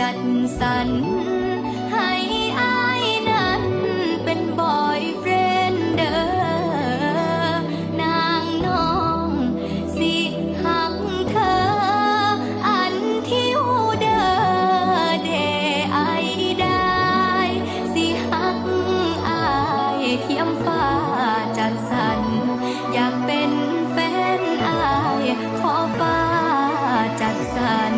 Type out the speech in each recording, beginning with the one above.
จัดสรรให้อายนั้นเป็นบอยเฟรนเด้อนางน้องสิหักเธอ อันที่วเดอเดไอได้ สิหักอายเทียมฟ้าจัดสรรอยากเป็นแฟนอายขอฟ้าจัดสรร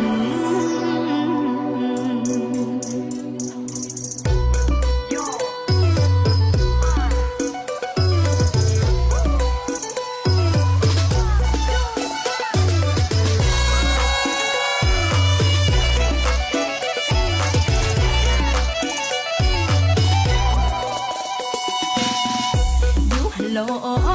ฮัล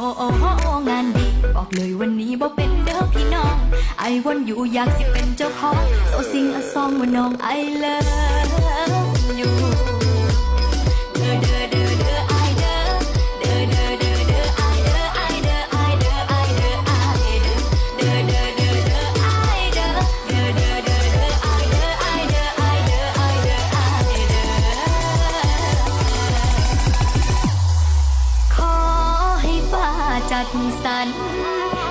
โหงานดี บอกเลยวันนี้บ่เป็นเด้อพี่น้อง ไอวันอยู่อยากสิเป็นเจ้าของโซซิงอะซองว่าน้องไอเลิฟยู จัดสรร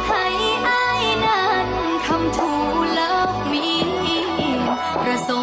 ให้อายนั้นคำทูเลิฟมีประสง